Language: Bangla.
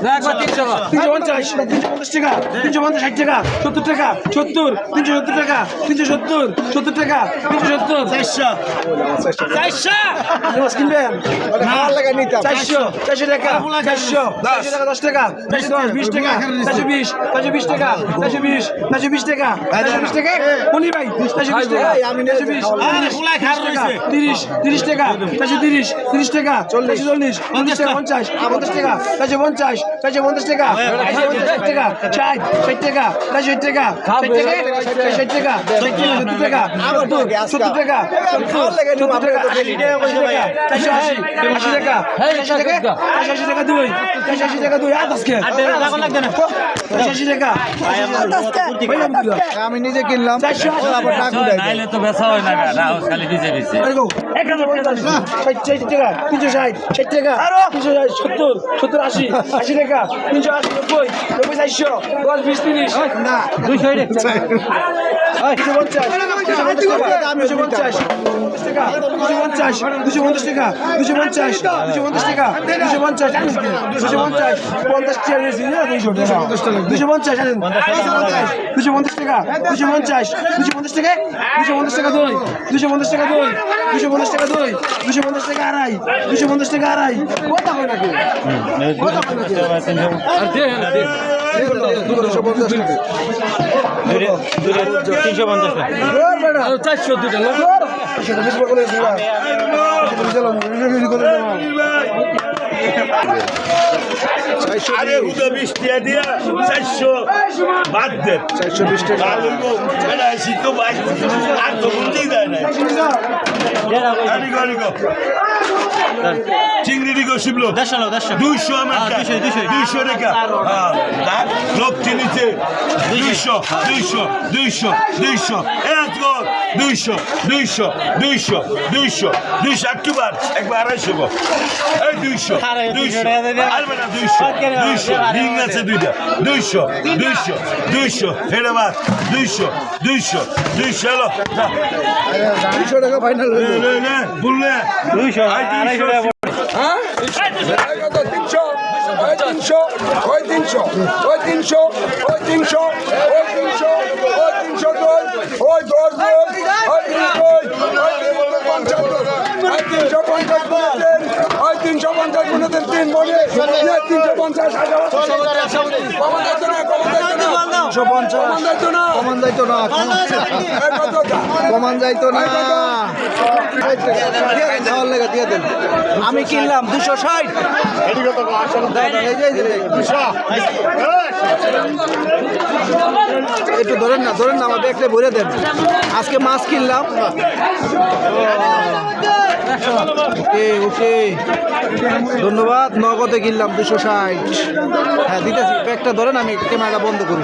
তিনশো পঞ্চাশ তিনশো পঞ্চাশ টাকা তিনশো পঞ্চাশ ষাট টাকা সত্তর টাকা সত্তর তিনশো সত্তর টাকা তিনশো সত্তর সত্তর টাকা তিনশো সত্তর। চারশো। চারশো? মাছ কিনবেন চারশো। চারশো টাকা। চারশো। চারশো টাকা দশ টাকা। চারশো দশ বিশ টাকা। চারশো বিশ চারশো বিশ টাকা। চারশো বিশ চারশো বিশ টাকা। চারশো বিশ টাকা? কোনি ভাই চারশো বিশ টাকা। চারশো বিশ। তিরিশ তিরিশ টাকা। চারশো তিরিশ তিরিশ টাকা। চল্লিশ। চল্লিশ পঞ্চাশ টাকা পঞ্চাশ পঞ্চাশ টাকা। চারশো পঞ্চাশ চারশো পঞ্চাশ টাকা। চারশো পঞ্চাশ টাকা ষাট ষাট টাকা চারশো ষাট টাকা ষাট টাকা ষাট টাকা সত্তর টাকা সত্তর টাকা সত্তর টাকা টাকা টাকা। চারশো আশি আশি টাকা চারশো টাকা দুই চারশো টাকা দুই আট আজকে। চারশো আশি টাকা। আমি নিজে কিনলাম। নাইলে তো বেচা হয় না খালি ভিজে ভিজে। টাকা তিনশো ষাট ষাট টাকা তিনশো ষাট সত্তর সত্তর আশি আশি টাকা তিনশো আশি নব্বই নব্বই চারশো দশ বিশ তিরিশ। না। দুইশো দুশো পঞ্চাশ দুশো পঞ্চাশ টাকা দুশো পঞ্চাশ দুশো পঞ্চাশ টাকা দুশো পঞ্চাশ দুশো পঞ্চাশ টাকা দুশো পঞ্চাশ দুশো পঞ্চাশ পঞ্চাশ টাকা দুশো টাকা পঞ্চাশ দুশো পঞ্চাশ টাকা দুশো পঞ্চাশ দুশো পঞ্চাশ টাকা দুশো পঞ্চাশ টাকা দুই দুশো পঞ্চাশ টাকা দুই দুশো পঞ্চাশ টাকা দুই দুশো পঞ্চাশ টাকা আড়াই দুশো পঞ্চাশ টাকা আড়াই কথা হয় নাকি দুশো পঞ্চাশ টাকা। তিনশো পঞ্চাশ চারশো দুটা আরে হুদা বিশ টিয়া দিয়া চারশো বাদ দেন চারশো বিশ টাকা। আর তো বুঝতেই দেয় না। চিংড়ি শিবলো দেড়শো দুইশো আমার হ্যাঁ, দুইশো, দুইশো। দুইশো টাকা। হ্যাঁ দেখ, লোক চিনিছে দুইশো। দুইশো দুইশো দুইশো এক গো দুইশো দুইশো দুইশো দুইশো দুইশো। একবার একবার আড়াইশো গো এই দুইশো আরে, দুইশো দুইশো। আরবে না দুইশো দুইশো। রিং আছে দুইটা। দুইশো দুইশো দুইশো। হেরে বাদ। দুইশো দুইশো দুইশো। এলো। দুশো টাকা ফাইনাল বললে দুইশো। আড়াইশো টাকা তিনশো ওই তিনশো ওই তিনশো ওই তিনশো ওই তিনশো ওই তিনশো ওই তিনশো দুই ওই দশ দুই ওই তিন দুই ওই তিনশো পঞ্চাশ ওই তিনশো পঞ্চাশ গুণে তিন তিন বলে তিনশো পঞ্চাশ কমান যাইতো না তিনশো পঞ্চাশ কমান যাইতো কমান যাইতো আমি কিনলাম দুশো ষাট। একটু ধরেন না ধরেন না আমার ব্যাগটা ভরে দেন। আজকে মাছ কিনলাম। ওকে ওকে ধন্যবাদ, নগদে কিনলাম দুশো ষাট। হ্যাঁ দিতেছি, ব্যাগটা ধরেন, আমি ক্যামেরাটা বন্ধ করি।